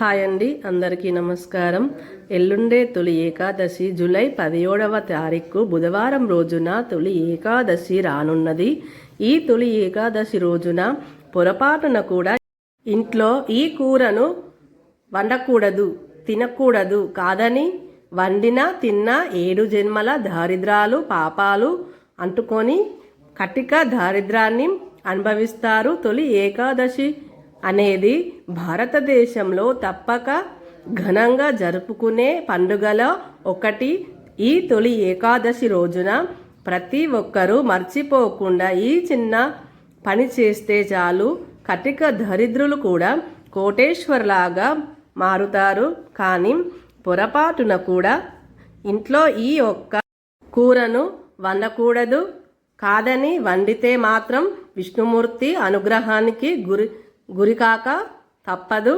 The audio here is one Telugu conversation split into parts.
హాయ్ అండి అందరికీ నమస్కారం. ఎల్లుండే తొలి ఏకాదశి జూలై పదిహేడవ తారీఖు బుధవారం రోజున తొలి ఏకాదశి రానున్నది. ఈ తొలి ఏకాదశి రోజున పొరపాటున కూడా ఇంట్లో ఈ కూరను వండకూడదు తినకూడదు కాదని వండినా తిన్నా ఏడు జన్మల దారిద్రాలు పాపాలు అంటుకొని కటిక దారిద్రాన్ని అనుభవిస్తారు తొలి ఏకాదశి అనేది భారతదేశంలో తప్పక ఘనంగా జరుపుకునే పండుగల ఒకటి. ఈ తొలి ఏకాదశి రోజున ప్రతి ఒక్కరూ మర్చిపోకుండా ఈ చిన్న పని చేస్తే చాలు. కటిక దరిద్రులు కూడా కోటేశ్వర్లాగా మారుతారు. కానీ పొరపాటున కూడా ఇంట్లో ఈ ఒక్క కూరను వండకూడదు. కాదని వండితే మాత్రం విష్ణుమూర్తి అనుగ్రహానికి గురి గురికాక తప్పదు.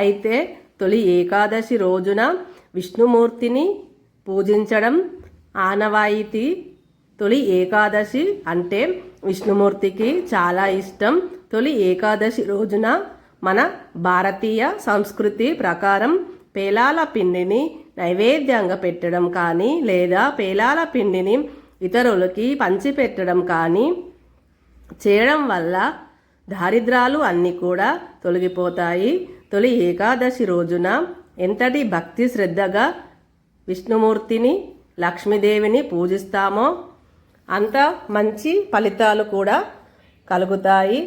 అయితే తొలి ఏకాదశి రోజున విష్ణుమూర్తిని పూజించడం ఆనవాయితీ. తొలి ఏకాదశి అంటే విష్ణుమూర్తికి చాలా ఇష్టం. తొలి ఏకాదశి రోజున మన భారతీయ సంస్కృతి ప్రకారం పేలాల పిండిని నైవేద్యంగా పెట్టడం కానీ లేదా పేలాల పిండిని ఇతరులకి పంచిపెట్టడం కానీ చేయడం వల్ల దారిద్రాలు అన్నీ కూడా తొలగిపోతాయి. తొలి ఏకాదశి రోజున ఎంతటి భక్తి శ్రద్ధగా విష్ణుమూర్తిని లక్ష్మీదేవిని పూజిస్తామో అంత మంచి ఫలితాలు కూడా కలుగుతాయి.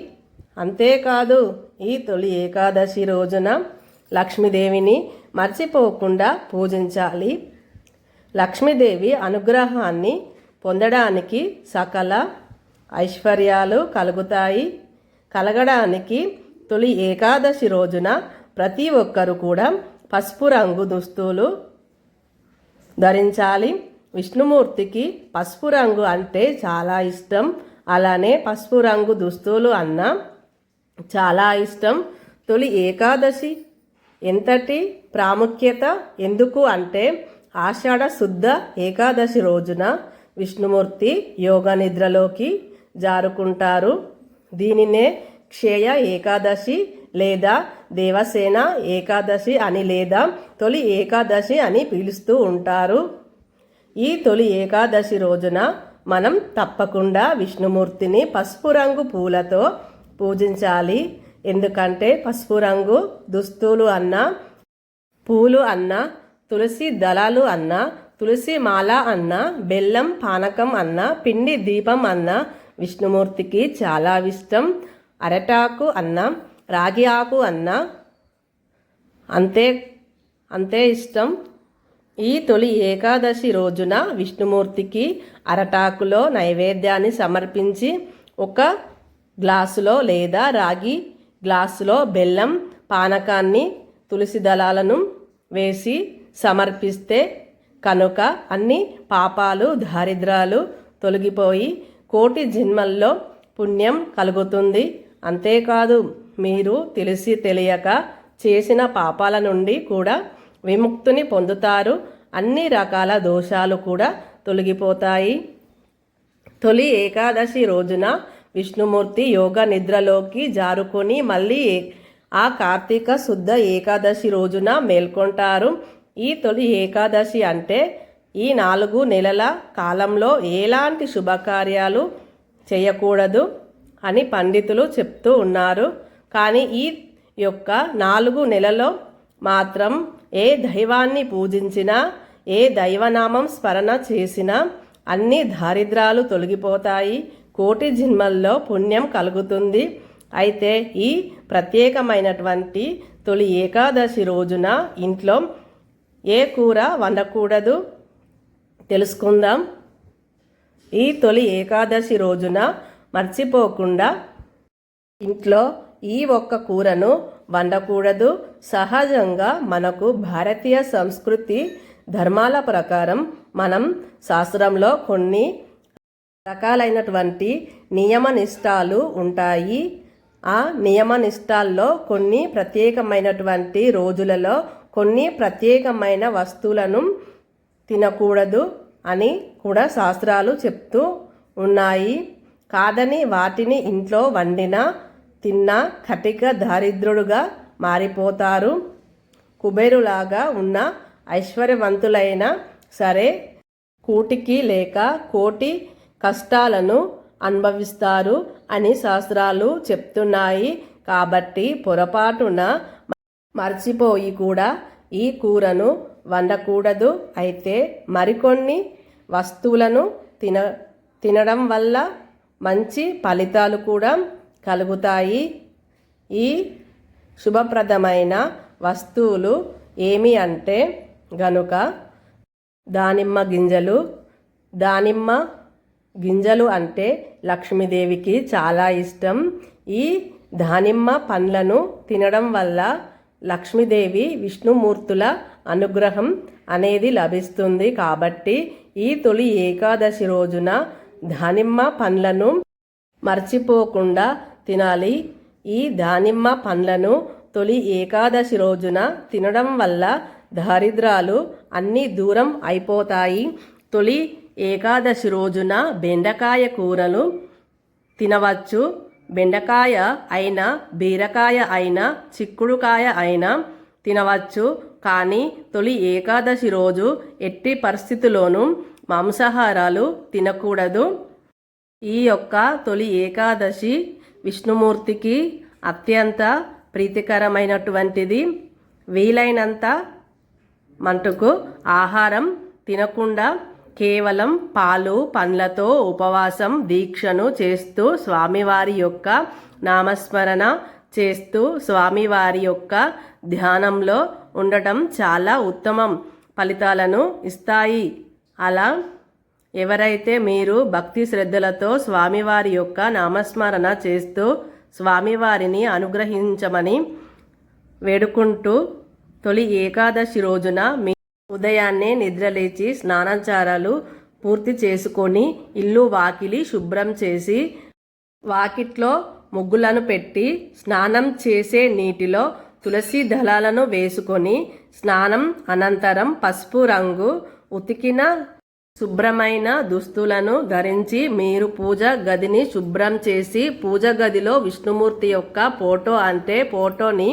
అంతేకాదు ఈ తొలి ఏకాదశి రోజున లక్ష్మీదేవిని మర్చిపోకుండా పూజించాలి. లక్ష్మీదేవి అనుగ్రహాన్ని పొందడానికి సకల ఐశ్వర్యాలు కలుగుతాయి. కలగడానికి తొలి ఏకాదశి రోజున ప్రతి ఒక్కరు కూడా పసుపు రంగు దుస్తులు ధరించాలి. విష్ణుమూర్తికి పసుపు రంగు అంటే చాలా ఇష్టం. అలానే పసుపు రంగు దుస్తులు అన్న చాలా ఇష్టం. తొలి ఏకాదశి ఎంతటి ప్రాముఖ్యత? ఎందుకు అంటే ఆషాఢ శుద్ధ ఏకాదశి రోజున విష్ణుమూర్తి యోగ నిద్రలోకి జారుకుంటారు. దీనినే క్షేయ ఏకాదశి లేదా దేవసేన ఏకాదశి అని లేదా తొలి ఏకాదశి అని పిలుస్తూ ఉంటారు. ఈ తొలి ఏకాదశి రోజున మనం తప్పకుండా విష్ణుమూర్తిని పసుపు రంగు పూలతో పూజించాలి. ఎందుకంటే పసుపు రంగు దుస్తులు అన్న పూలు అన్న తులసి దళాలు అన్న తులసి మాల అన్న బెల్లం పానకం అన్న పిండి దీపం అన్న విష్ణుమూర్తికి చాలా ఇష్టం. అరటాకు అన్న రాగి ఆకు అన్న అంతే అంతే ఇష్టం. ఈ తొలి ఏకాదశి రోజున విష్ణుమూర్తికి అరటాకులో నైవేద్యాన్ని సమర్పించి ఒక గ్లాసులో లేదా రాగి గ్లాసులో బెల్లం పానకాన్ని తులసి దళాలను వేసి సమర్పిస్తే కనుక అన్ని పాపాలు దారిద్రాలు తొలగిపోయి కోటి జన్మల్లో పుణ్యం కలుగుతుంది. అంతేకాదు మీరు తెలిసి తెలియక చేసిన పాపాల నుండి కూడా విముక్తిని పొందుతారు. అన్ని రకాల దోషాలు కూడా తొలగిపోతాయి. తొలి ఏకాదశి రోజున విష్ణుమూర్తి యోగ నిద్రలోకి జారుకొని మళ్ళీ ఆ కార్తీక శుద్ధ ఏకాదశి రోజున మేల్కొంటారు. ఈ తొలి ఏకాదశి అంటే ఈ నాలుగు నెలల కాలంలో ఎలాంటి శుభకార్యాలు చేయకూడదు అని పండితులు చెప్తూ ఉన్నారు. కానీ ఈ యొక్క నాలుగు నెలలో మాత్రం ఏ దైవాన్ని పూజించినా ఏ దైవనామం స్మరణ చేసినా అన్ని దారిద్రాలు తొలగిపోతాయి. కోటి జన్మల్లో పుణ్యం కలుగుతుంది. అయితే ఈ ప్రత్యేకమైనటువంటి తొలి ఏకాదశి రోజున ఇంట్లో ఏ కూర వండకూడదు. తెలుసుకుందాం. ఈ తొలి ఏకాదశి రోజున మర్చిపోకుండా ఇంట్లో ఈ ఒక్క కూరను వండకూడదు. సహజంగా మనకు భారతీయ సంస్కృతి ధర్మాల ప్రకారం మనం శాస్త్రంలో కొన్ని రకాలైనటువంటి నియమనిష్టాలు ఉంటాయి. ఆ నియమనిష్టాల్లో కొన్ని ప్రత్యేకమైనటువంటి రోజులలో కొన్ని ప్రత్యేకమైన వస్తువులను తినకూడదు అని కూడా శాస్త్రాలు చెప్తూ ఉన్నాయి. కాదని వాటిని ఇంట్లో వండిన తిన్న కటిక దారిద్రుడుగా మారిపోతారు. కుబేరులాగా ఉన్న ఐశ్వర్యవంతులైన సరే కూటికి లేక కోటి కష్టాలను అనుభవిస్తారు అని శాస్త్రాలు చెప్తున్నాయి. కాబట్టి పొరపాటున మర్చిపోయి కూడా ఈ కూరను వండకూడదు. అయితే మరికొన్ని వస్తువులను తిన తినడం వల్ల మంచి ఫలితాలు కూడా కలుగుతాయి. ఈ శుభప్రదమైన వస్తువులు ఏమి అంటే గనుక దానిమ్మ గింజలు. దానిమ్మ గింజలు అంటే లక్ష్మీదేవికి చాలా ఇష్టం. ఈ దానిమ్మ పండ్లను తినడం వల్ల లక్ష్మీదేవి విష్ణుమూర్తుల అనుగ్రహం అనేది లభిస్తుంది కాబట్టి ఈ తొలి ఏకాదశి రోజున దానిమ్మ పండ్లను మర్చిపోకుండా తినాలి. ఈ దానిమ్మ పండ్లను తొలి ఏకాదశి రోజున తినడం వల్ల దారిద్రాలు అన్నీ దూరం అయిపోతాయి. తొలి ఏకాదశి రోజున బెండకాయ కూరలు తినవచ్చు. బెండకాయ అయినా బీరకాయ అయినా చిక్కుడుకాయ అయినా తినవచ్చు. కానీ తొలి ఏకాదశి రోజు ఎట్టి పరిస్థితుల్లోనూ మాంసాహారాలు తినకూడదు. ఈ యొక్క తొలి ఏకాదశి విష్ణుమూర్తికి అత్యంత ప్రీతికరమైనటువంటిది. వీలైనంత మటుకు ఆహారం తినకుండా కేవలం పాలు పండ్లతో ఉపవాసం దీక్షను చేస్తూ స్వామివారి యొక్క నామస్మరణ చేస్తూ స్వామివారి యొక్క ధ్యానంలో ఉండటం చాలా ఉత్తమం. ఫలితాలను ఇస్తాయి. అలా ఎవరైతే మీరు భక్తి శ్రద్ధలతో స్వామివారి యొక్క నామస్మరణ చేస్తూ స్వామివారిని అనుగ్రహించమని వేడుకుంటూ తొలి ఏకాదశి రోజున మీ ఉదయాన్నే నిద్రలేచి స్నానాచారాలు పూర్తి చేసుకొని ఇల్లు వాకిలి శుభ్రం చేసి వాకిట్లో ముగ్గులను పెట్టి స్నానం చేసే నీటిలో తులసి దళాలను వేసుకొని స్నానం అనంతరం పసుపు రంగు ఉతికిన శుభ్రమైన దుస్తులను ధరించి మీరు పూజ గదిని శుభ్రం చేసి పూజ గదిలో విష్ణుమూర్తి యొక్క ఫోటో అంటే ఫోటోని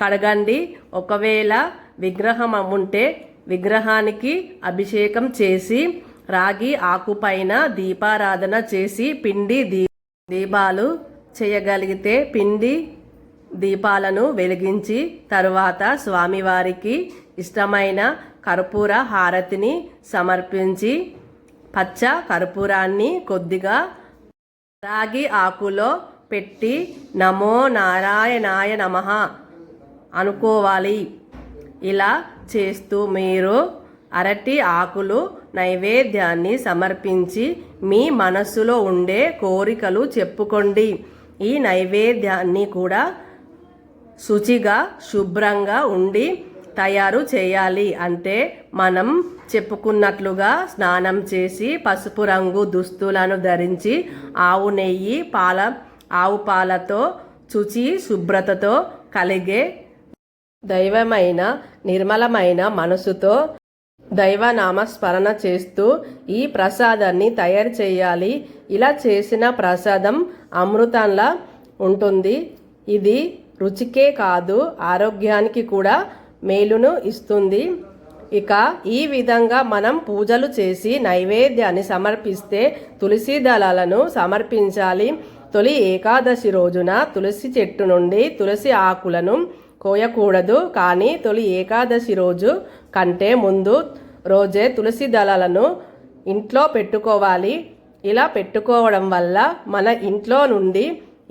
కడగండి. ఒకవేళ విగ్రహం ఉంటే విగ్రహానికి అభిషేకం చేసి రాగి ఆకుపైన దీపారాధన చేసి పిండి దీ దీపాలు చేయగలిగితే పిండి దీపాలను వెలిగించి తరువాత స్వామివారికి ఇష్టమైన కర్పూర హారతిని సమర్పించి పచ్చ కర్పూరాన్ని కొద్దిగా రాగి ఆకులో పెట్టి నమో నారాయణాయ నమః అనుకోవాలి. ఇలా చేస్తూ మీరు అరటి ఆకులు నైవేద్యాన్ని సమర్పించి మీ మనస్సులో ఉండే కోరికలు చెప్పుకోండి. ఈ నైవేద్యాన్ని కూడా శుచిగా శుభ్రంగా ఉండి తయారు చేయాలి. అంటే మనం చెప్పుకున్నట్లుగా స్నానం చేసి పసుపు రంగు దుస్తులను ధరించి ఆవు నెయ్యి పాల ఆవు పాలతో శుచి శుభ్రతతో కలిగే దైవమైన నిర్మలమైన మనసుతో దైవనామ స్మరణ చేస్తూ ఈ ప్రసాదాన్ని తయారు చేయాలి. ఇలా చేసిన ప్రసాదం అమృతంలా ఉంటుంది. ఇది రుచికే కాదు ఆరోగ్యానికి కూడా మేలును ఇస్తుంది. ఇక ఈ విధంగా మనం పూజలు చేసి నైవేద్యాన్ని సమర్పిస్తే తులసి దళాలను సమర్పించాలి. తొలి ఏకాదశి రోజున తులసి చెట్టు నుండి తులసి ఆకులను కోయకూడదు కానీ తొలి ఏకాదశి రోజు కంటే ముందు రోజే తులసి దళాలను ఇంట్లో పెట్టుకోవాలి. ఇలా పెట్టుకోవడం వల్ల మన ఇంట్లో నుండి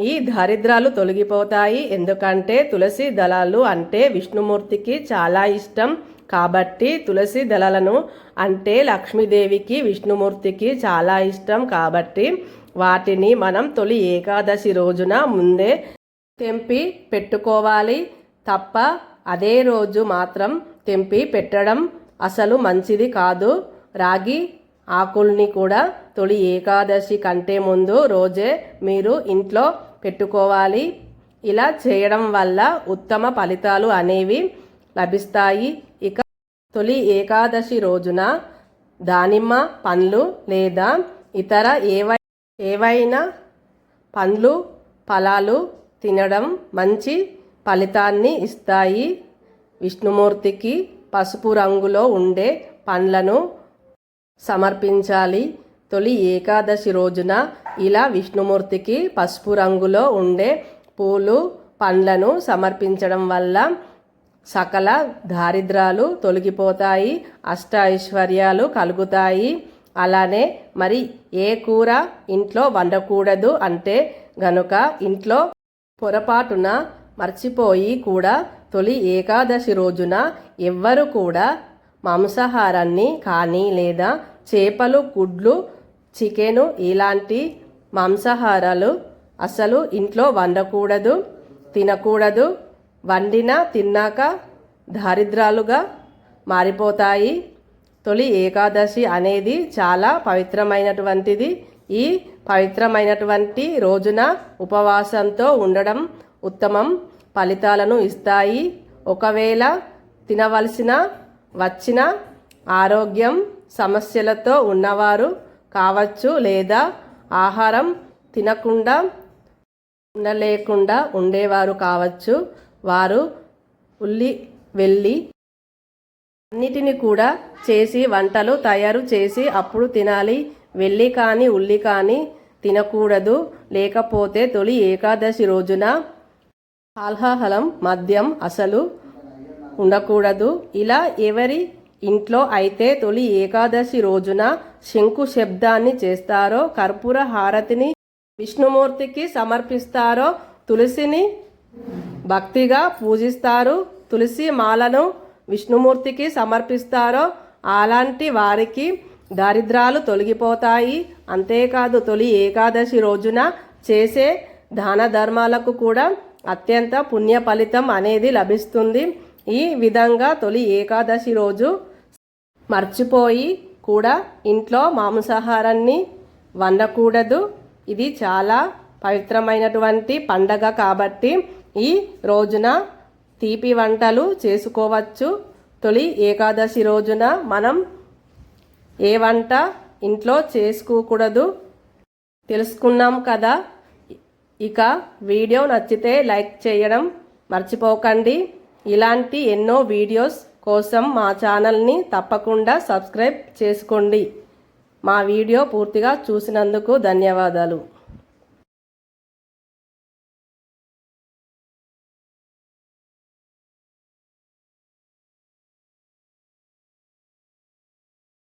ఈ దారిద్రాలు తొలగిపోతాయి. ఎందుకంటే తులసి దళాలు అంటే విష్ణుమూర్తికి చాలా ఇష్టం. కాబట్టి తులసి దళాలను అంటే లక్ష్మీదేవికి విష్ణుమూర్తికి చాలా ఇష్టం. కాబట్టి వాటిని మనం తొలి ఏకాదశి రోజున ముందే తెంపి పెట్టుకోవాలి. తప్ప అదే రోజు మాత్రం తెంపి పెట్టడం అసలు మంచిది కాదు. రాగి ఆకుల్ని కూడా తొలి ఏకాదశి కంటే ముందు రోజే మీరు ఇంట్లో పెట్టుకోవాలి. ఇలా చేయడం వల్ల ఉత్తమ ఫలితాలు అనేవి లభిస్తాయి. ఇక తొలి ఏకాదశి రోజున దానిమ్మ పండ్లు లేదా ఇతర ఏవై ఏవైనా పండ్లు ఫలాలు తినడం మంచి ఫలితాన్ని ఇస్తాయి. విష్ణుమూర్తికి పసుపు రంగులో ఉండే పండ్లను సమర్పించాలి. తొలి ఏకాదశి రోజున ఇలా విష్ణుమూర్తికి పసుపు రంగులో ఉండే పూలు పండ్లను సమర్పించడం వల్ల సకల దారిద్రాలు తొలగిపోతాయి అష్ట ఐశ్వర్యాలు కలుగుతాయి. అలానే మరి ఏ కూర ఇంట్లో వండకూడదు అంటే గనుక ఇంట్లో పొరపాటున మర్చిపోయి కూడా తొలి ఏకాదశి రోజున ఎవ్వరు కూడా మాంసాహారాన్ని కానీ లేదా చేపలు గుడ్లు చికెను ఇలాంటి మాంసాహారాలు అసలు ఇంట్లో వండకూడదు తినకూడదు వండిన తిన్నాక దారిద్రాలుగా మారిపోతాయి. తొలి ఏకాదశి అనేది చాలా పవిత్రమైనటువంటిది. ఈ పవిత్రమైనటువంటి రోజున ఉపవాసంతో ఉండడం ఉత్తమం ఫలితాలను ఇస్తాయి. ఒకవేళ తినవలసిన వచ్చిన ఆరోగ్యం సమస్యలతో ఉన్నవారు కావచ్చు లేదా ఆహారం తినకుండా ఉండలేకుండా ఉండేవారు కావచ్చు. వారు ఉల్లి వెళ్ళి అన్నిటిని కూడా చేసి వంటలు తయారు చేసి అప్పుడు తినాలి. వెళ్ళి కానీ ఉల్లి కానీ తినకూడదు. లేకపోతే తొలి ఏకాదశి రోజున ఆల్హాహలం మద్యం అసలు ఉండకూడదు. ఇలా ఎవరి ఇంట్లో అయితే తొలి ఏకాదశి రోజున శంకు శబ్దాన్ని చేస్తారో కర్పూర హారతిని విష్ణుమూర్తికి సమర్పిస్తారో తులసిని భక్తిగా పూజిస్తారు తులసి మాలను విష్ణుమూర్తికి సమర్పిస్తారో అలాంటి వారికి దారిద్రాలు తొలగిపోతాయి. అంతేకాదు తొలి ఏకాదశి రోజున చేసే దాన ధర్మాలకు కూడా అత్యంత పుణ్య ఫలితం అనేది లభిస్తుంది. ఈ విధంగా తొలి ఏకాదశి రోజు మర్చిపోయి కూడా ఇంట్లో మాంసాహారాన్ని వండకూడదు. ఇది చాలా పవిత్రమైనటువంటి పండగ కాబట్టి ఈ రోజున తీపి వంటలు చేసుకోవచ్చు. తొలి ఏకాదశి రోజున మనం ఏ వంట ఇంట్లో చేసుకోకూడదు. తెలుసుకున్నాం కదా? ఇక వీడియో నచ్చితే లైక్ చేయడం మర్చిపోకండి. ఇలాంటి ఎన్నో వీడియోస్ కోసం మా ఛానల్ని తప్పకుండా సబ్స్క్రైబ్ చేసుకోండి. మా వీడియో పూర్తిగా చూసినందుకు ధన్యవాదాలు.